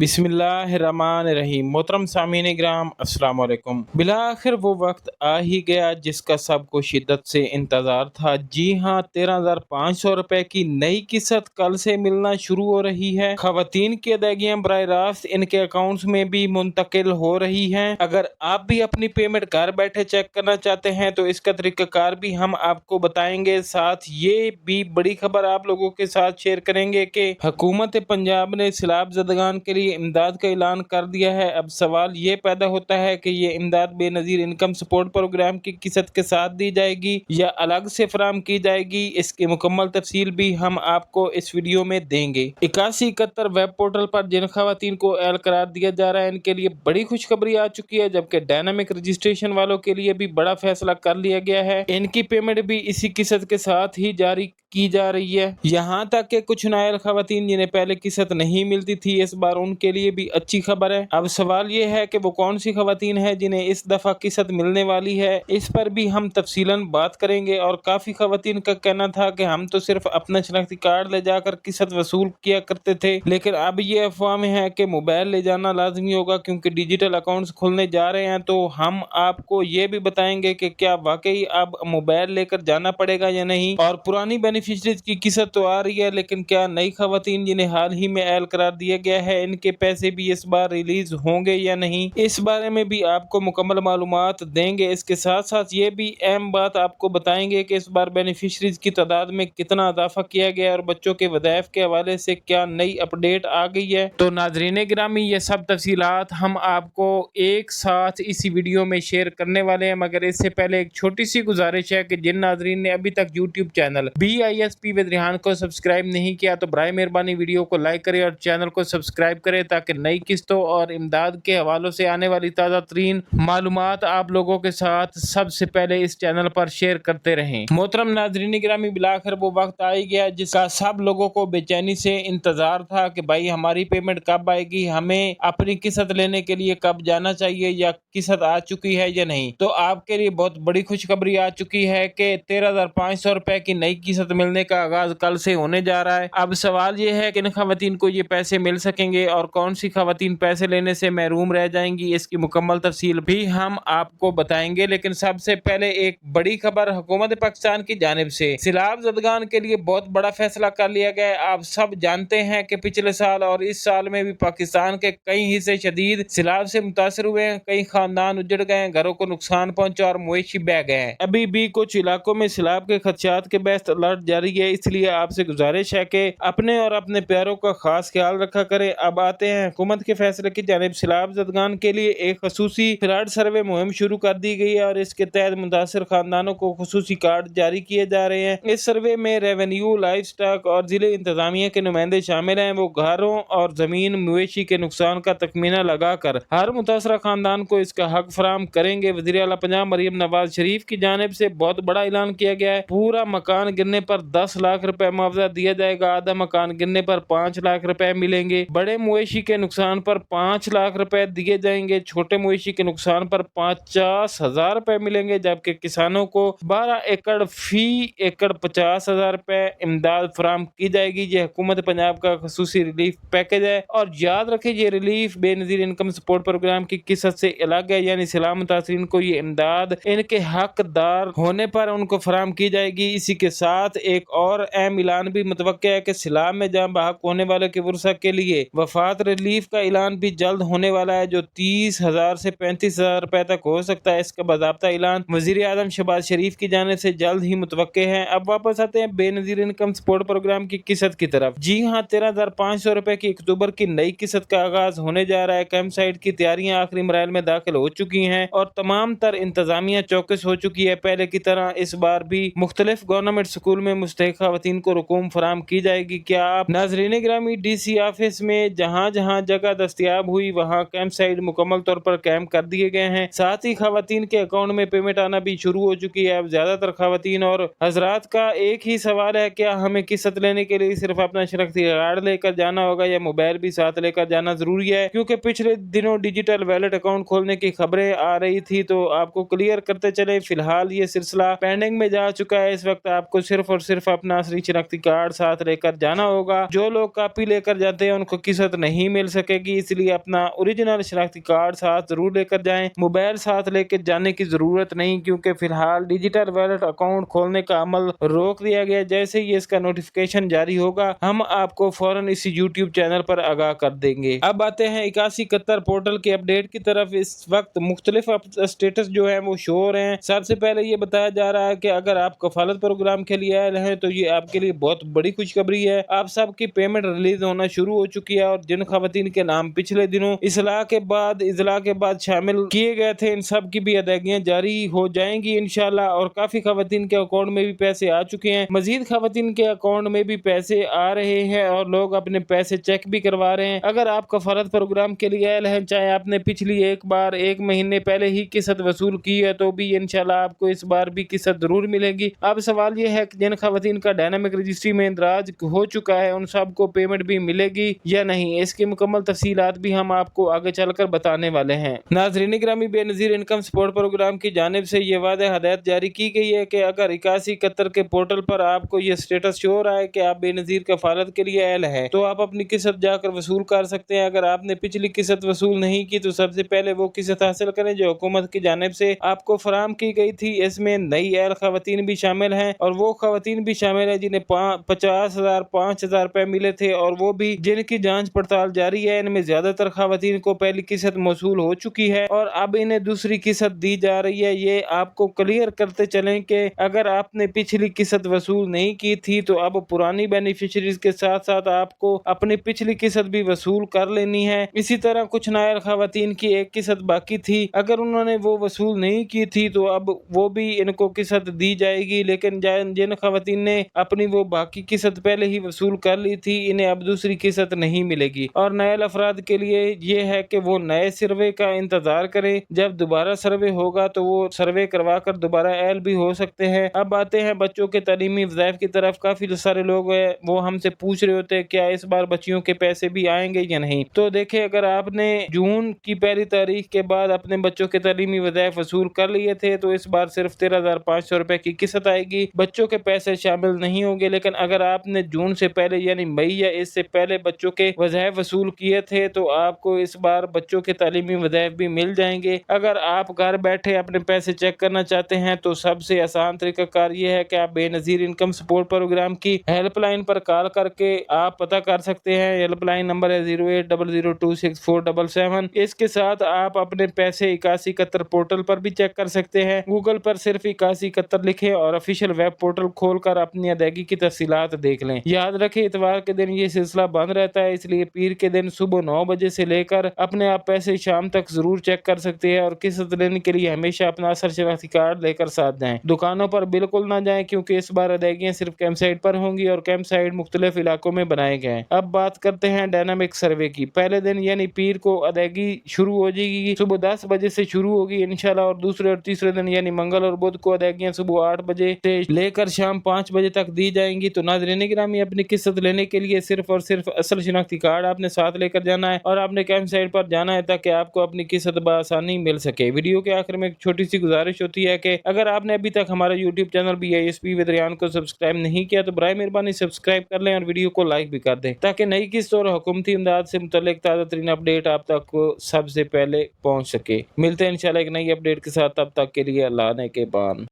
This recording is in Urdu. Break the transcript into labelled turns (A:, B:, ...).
A: بسم اللہ الرحمن الرحیم۔ محترم سامعین گرام، السلام علیکم۔ بلاخر وہ وقت آ ہی گیا جس کا سب کو شدت سے انتظار تھا۔ جی ہاں تیرہ ہزار پانچ سو روپے کی نئی قسط کل سے ملنا شروع ہو رہی ہے۔ خواتین کی ادائیگیاں براہ راست ان کے اکاؤنٹس میں بھی منتقل ہو رہی ہیں۔ اگر آپ بھی اپنی پیمنٹ گھر بیٹھے چیک کرنا چاہتے ہیں تو اس کا طریقہ کار بھی ہم آپ کو بتائیں گے۔ ساتھ یہ بھی بڑی خبر آپ لوگوں کے ساتھ شیئر کریں گے کہ حکومت پنجاب نے سیلاب زدگان کے لیے امداد کا اعلان کر دیا ہے۔ اب سوال یہ پیدا ہوتا ہے کہ یہ امداد بے نظیر انکم سپورٹ پروگرام کی قسط کے ساتھ دی جائے گی یا الگ سے فراہم کی جائے گی، اس کی مکمل تفصیل بھی ہم آپ کو اس ویڈیو میں دیں گے۔ اکاسی اکہتر ویب پورٹل پر جن خواتین کو اہل قرار دیا جا رہا ہے، ان کے لیے بڑی خوشخبری آ چکی ہے، جبکہ ڈائنامک رجسٹریشن والوں کے لیے بھی بڑا فیصلہ کر لیا گیا ہے۔ ان کی پیمنٹ بھی اسی قسط کے ساتھ ہی جاری کی جا رہی ہے۔ یہاں تک کہ کچھ نائل خواتین جنہیں پہلے قسط نہیں ملتی تھی، اس بار ان کے لیے بھی اچھی خبر ہے۔ اب سوال یہ ہے کہ وہ کون سی خواتین ہیں جنہیں اس دفعہ قسط ملنے والی ہے؟ اس پر بھی ہم تفصیل بات کریں گے۔ اور کافی خواتین کا کہنا تھا کہ ہم تو صرف اپنا شناختی کارڈ لے جا کر قسط وصول کیا کرتے تھے، لیکن اب یہ افواہ میں ہے کہ موبائل لے جانا لازمی ہوگا کیونکہ ڈیجیٹل اکاؤنٹس کھلنے جا رہے ہیں۔ تو ہم آپ کو یہ بھی بتائیں گے کہ کیا واقعی اب موبائل لے کر جانا پڑے گا یا نہیں؟ اور پرانی بینیفیشریز کی قسط تو آ رہی ہے، لیکن کیا نئی خواتین جنہیں حال ہی میں اہل قرار دیا گیا ہے، ان کے پیسے بھی اس بار ریلیز ہوں گے یا نہیں، اس بارے میں بھی آپ کو مکمل معلومات دیں گے۔ اس کے ساتھ ساتھ یہ بھی اہم بات آپ کو بتائیں گے کہ اس بار بینیفیشریز کی تعداد میں کتنا اضافہ کیا گیا اور بچوں کے ودائف کے حوالے سے کیا نئی اپڈیٹ آ گئی ہے۔ تو ناظرین گرامی، یہ سب تفصیلات ہم آپ کو ایک ساتھ اسی ویڈیو میں شیئر کرنے والے ہیں۔ مگر اس سے پہلے ایک چھوٹی سی گزارش ہے کہ جن ناظرین نے ابھی تک YouTube channel B I S P with Rehan کو سبسکرائب نہیں کیا، تو برائے مہربانی ویڈیو کو لائک کرے اور چینل کو سبسکرائب کرے تاکہ نئی قسطوں اور امداد کے حوالوں سے آنے والی تازہ ترین معلومات آپ لوگوں کے ساتھ سب سے پہلے اس چینل پر شیئر کرتے رہیں۔ محترم ناظرین گرامی، بلاخر وہ وقت آئی گیا جس کا سب لوگوں کو بے چینی سے انتظار تھا کہ بھائی ہماری پیمنٹ کب آئے گی، ہمیں اپنی قسط لینے کے لیے کب جانا چاہیے یا قسط آ چکی ہے یا نہیں۔ تو آپ کے لیے بہت بڑی خوشخبری آ چکی ہے کہ تیرہ ہزار پانچ سو روپے کی نئی قسط ملنے کا آغاز کل سے ہونے جا رہا ہے۔ اب سوال یہ ہے کہ ان خواتین کو یہ پیسے مل سکیں گے اور کون سی خواتین پیسے لینے سے محروم رہ جائیں گی، اس کی مکمل تفصیل بھی ہم آپ کو بتائیں گے۔ لیکن سب سے پہلے ایک بڑی خبر حکومت پاکستان کی جانب سے۔ سیلاب زدگان کے لیے بہت بڑا فیصلہ کر لیا گیا۔ آپ سب جانتے ہیں کہ پچھلے سال اور اس سال میں بھی پاکستان کے کئی حصے شدید سیلاب سے متاثر ہوئے ہیں۔ کئی خاندان اجڑ گئے ہیں، گھروں کو نقصان پہنچا اور مویشی بہ گئے ہیں۔ ابھی بھی کچھ علاقوں میں سیلاب کے خدشات کے بحث الرٹ جاری ہے، اس لیے آپ سے گزارش ہے کہ اپنے اور اپنے پیاروں کا خاص خیال رکھا کرے اب آتے ہیں۔ حکومت کے فیصلے کی جانب سیلاب زدگان کے لیے ایک خصوصی فراڈ سروے مہم شروع کر دی گئی ہے اور اس کے تحت متاثر خاندانوں کو خصوصی کارڈ جاری کیے جا رہے ہیں۔ اس سروے میں ریونیو، لائف سٹاک اور ضلع انتظامیہ کے نمائندے شامل ہیں۔ وہ گھروں اور زمین مویشی کے نقصان کا تخمینہ لگا کر ہر متاثرہ خاندان کو اس کا حق فراہم کریں گے۔ وزیر اعلیٰ پنجاب مریم نواز شریف کی جانب سے بہت بڑا اعلان کیا گیا ہے۔ پورا مکان گرنے پر دس لاکھ روپے معاوضہ دیا جائے گا۔ آدھا مکان گرنے پر پانچ لاکھ روپے ملیں گے۔ بڑے مویشی مویشی کے نقصان پر پانچ لاکھ روپے دیے جائیں گے۔ چھوٹے مویشی کے نقصان پر پچاس ہزار روپے ملیں گے، جبکہ کسانوں کو بارہ ایکڑ فی ایکڑ پچاس ہزار روپے امداد فراہم کی جائے گی۔ یہ حکومت پنجاب کا خصوصی ریلیف پیکج ہے۔ اور یاد رکھیں، یہ ریلیف بے نظیر انکم سپورٹ پروگرام کی قسط سے الگ ہے؟ یعنی سلام متاثرین کو یہ امداد ان کے حقدار ہونے پر ان کو فراہم کی جائے گی۔ اسی کے ساتھ ایک اور اہم اعلان بھی متوقع ہے کہ سلام میں جہاں بحق ہونے والے کے ورثہ کے لیے وفات ریلیف کا اعلان بھی جلد ہونے والا ہے، جو تیس ہزار سے پینتیس ہزار روپے تک ہو سکتا ہے۔ اس کا باضابطہ اعلان وزیر اعظم شہباز شریف کی جانب سے جلد ہی متوقع ہے۔ اب واپس آتے ہیں بے نظیر انکم سپورٹ پروگرام کی قسط کی طرف۔ جی ہاں تیرہ ہزار پانچ سو روپے کی اکتوبر کی نئی قسط کا آغاز ہونے جا رہا ہے۔ کیمپ سائٹ کی تیاریاں آخری مراحل میں داخل ہو چکی ہیں اور تمام تر انتظامیہ چوکس ہو چکی ہے۔ پہلے کی طرح اس بار بھی مختلف گورنمنٹ سکول میں مستحق خواتین کو رقوم فراہم کی جائے گی۔ کیا آپ ناظرین گرامی ڈی سی آفس میں جہاں جہاں جگہ دستیاب ہوئی، وہاں کیمپ سائٹ مکمل طور پر کیمپ کر دیے گئے ہیں۔ ساتھ ہی خواتین کے اکاؤنٹ میں پیمنٹ آنا بھی شروع ہو چکی ہے۔ اب زیادہ تر خواتین اور حضرات کا ایک ہی سوال ہے، کیا ہمیں قسط لینے کے لیے صرف اپنا شناختی کارڈ لے کر جانا ہوگا یا موبائل بھی ساتھ لے کر جانا ضروری ہے؟ کیونکہ پچھلے دنوں ڈیجیٹل ویلٹ اکاؤنٹ کھولنے کی خبریں آ رہی تھی تو آپ کو کلیئر کرتے چلے، فی الحال یہ سلسلہ پینڈنگ میں جا چکا ہے۔ اس وقت آپ کو صرف اور صرف اپنا اصلی شناختی کارڈ ساتھ لے کر جانا ہوگا۔ جو لوگ کاپی لے کر جاتے ہیں، ان کو قسط نہیں نہیں مل سکے گی، اس لیے اپنا اوریجنل شناختی کارڈ ساتھ ضرور لے کر جائیں۔ موبائل ساتھ لے کے جانے کی ضرورت نہیں، کیونکہ فی الحال ڈیجیٹل ویلٹ اکاؤنٹ کھولنے کا عمل روک دیا گیا۔ جیسے ہی اس کا نوٹیفکیشن جاری ہوگا، ہم آپ کو فوراً اسی یوٹیوب چینل پر آگاہ کر دیں گے۔ اب آتے ہیں اکاسی قطر پورٹل کے اپڈیٹ کی طرف۔ اس وقت مختلف اسٹیٹس جو ہیں وہ شو ہو رہے ہیں۔ سب سے پہلے یہ بتایا جا رہا ہے کہ اگر آپ کفالت پروگرام کے لیے آئے ہیں تو یہ آپ کے لیے بہت بڑی خوشخبری ہے۔ آپ سب کی پیمنٹ ریلیز ہونا شروع ہو چکی ہے اور جن خواتین کے نام پچھلے دنوں اصلاح کے بعد، اضلاع کے بعد شامل کیے گئے تھے، ان سب کی بھی ادائیگیاں جاری ہو جائیں گی انشاءاللہ اور کافی خواتین کے اکاؤنٹ میں بھی پیسے آ چکے ہیں۔ مزید خواتین کے اکاؤنٹ میں بھی پیسے آ رہے ہیں اور لوگ اپنے پیسے چیک بھی کروا رہے ہیں۔ اگر آپ کفالت پروگرام کے لیے آئے ہیں، چاہے آپ نے پچھلی ایک بار، ایک مہینے پہلے ہی قسط وصول کی ہے، تو بھی انشاءاللہ آپ کو اس بار بھی قسط ضرور ملے گی۔ اب سوال یہ ہے کہ جن خواتین کا ڈائنامک رجسٹری میں اندراج ہو چکا ہے، ان سب کو پیمنٹ بھی ملے گی یا نہیں؟ اس کی مکمل تفصیلات بھی ہم آپ کو آگے چل کر بتانے والے ہیں۔ ناظرین گرامی، بے نظیر انکم سپورٹ پروگرام کی جانب سے یہ واضح ہدایت جاری کی گئی ہے کہ اگر اکاسی قطر کے پورٹل پر آپ کو یہ سٹیٹس شو ہو رہا ہے کہ آپ بے نظیر کفالت کے لیے اہل ہے تو آپ اپنی قسط جا کر وصول کر سکتے ہیں۔ اگر آپ نے پچھلی قسط وصول نہیں کی، تو سب سے پہلے وہ قسط حاصل کریں جو حکومت کی جانب سے آپ کو فراہم کی گئی تھی۔ اس میں نئی اہل خواتین بھی شامل ہیں اور وہ خواتین بھی شامل ہیں جنہیں پچاس ہزار، پانچ ہزار روپے ملے تھے اور وہ بھی جن کی جانچ پڑتال جاری ہے۔ ان میں زیادہ تر خواتین کو پہلی قسط موصول ہو چکی ہے اور اب انہیں دوسری قسط دی جا رہی ہے۔ یہ آپ کو کلیئر کرتے چلیں کہ اگر آپ نے پچھلی قسط وصول نہیں کی تھی تو اب پرانی بینیفیشریز کے ساتھ ساتھ آپ کو اپنی پچھلی قسط بھی وصول کر لینی ہے۔ اسی طرح کچھ نائر خواتین کی ایک قسط باقی تھی۔ اگر انہوں نے وہ وصول نہیں کی تھی تو اب وہ بھی ان کو قسط دی جائے گی۔ لیکن جن خواتین نے اپنی وہ باقی قسط پہلے ہی وصول کر لی تھی، انہیں اب دوسری قسط نہیں ملے گی۔ اور نئے افراد کے لیے یہ ہے کہ وہ نئے سروے کا انتظار کریں۔ جب دوبارہ سروے ہوگا تو وہ سروے کروا کر دوبارہ ایل بھی ہو سکتے ہیں۔ اب آتے ہیں بچوں کے تعلیمی وظائف کی طرف۔ کافی سارے لوگ ہیں، وہ ہم سے پوچھ رہے ہوتے ہیں، کیا اس بار بچیوں کے پیسے بھی آئیں گے یا نہیں؟ تو دیکھیں، اگر آپ نے جون کی پہلی تاریخ کے بعد اپنے بچوں کے تعلیمی وظائف وصول کر لیے تھے، تو اس بار صرف تیرہ ہزار پانچ سو روپے کی قسط آئے گی۔ بچوں کے پیسے شامل نہیں ہوں گے، لیکن اگر آپ نے جون سے پہلے یعنی مئی یا اس سے پہلے بچوں کے وظائف وصول کیے تھے تو آپ کو اس بار بچوں کے تعلیمی وظائف بھی مل جائیں گے۔ اگر آپ گھر بیٹھے اپنے پیسے چیک کرنا چاہتے ہیں تو سب سے آسان طریقہ کار یہ ہے کہ آپ Benazir income support programme کی ہیلپ لائن پر کال کر کے آپ پتہ کر سکتے ہیں۔ ہیلپ لائن نمبر ہے zero eight double zero two six four double seven. اس کے ساتھ آپ اپنے پیسے اکاسی قطر پورٹل پر بھی چیک کر سکتے ہیں۔ گوگل پر صرف اکاسی قطر لکھیں اور افیشل ویب پورٹل کھول کر اپنی ادائیگی کی تفصیلات دیکھ لیں۔ یاد رکھیں، اتوار کے دن یہ سلسلہ بند رہتا ہے، اس لیے پیر کے دن صبح نو بجے سے لے کر اپنے آپ پیسے شام تک ضرور چیک کر سکتے ہیں اور قسط لینے کے لیے ہمیشہ اپنا اثر شناختی کارڈ لے کر ساتھ جائیں۔ دکانوں پر بالکل نہ جائیں کیونکہ اس بار ادائیگیاں صرف کیمپ سائٹ پر ہوں گی اور کیمپ سائٹ مختلف علاقوں میں بنائے گئے ہیں۔ اب بات کرتے ہیں ڈائنامک سروے کی۔ پہلے دن یعنی پیر کو ادائیگی شروع ہو جائے گی، صبح دس بجے سے شروع ہوگی انشاءاللہ، اور دوسرے اور تیسرے دن یعنی منگل اور بدھ کو ادائیگیاں صبح آٹھ بجے سے لے کر شام پانچ بجے تک دی جائیں گی۔ تو ناظرین گرامی، اپنی قسط لینے کے لیے صرف اور صرف اصل شناختی کارڈ آپ نے ساتھ لے کر جانا ہے اور آپ نے کیمپ سائٹ پر جانا ہے تاکہ آپ کو اپنی قسط بآسانی مل سکے۔ ویڈیو کے آخر میں ایک چھوٹی سی گزارش ہوتی ہے کہ اگر آپ نے ابھی تک ہمارا YouTube channel B I S P ودریان کو سبسکرائب نہیں کیا تو برائے مہربانی سبسکرائب کر لیں اور ویڈیو کو لائک بھی کر دیں تاکہ نئی قسط اور حکومتی امداد سے متعلق تازہ ترین اپڈیٹ آپ تک کو سب سے پہلے پہنچ سکے۔ ملتے ہیں انشاءاللہ ایک نئی اپڈیٹ کے ساتھ۔ تب تک کے لیے اللہ نے کے بان۔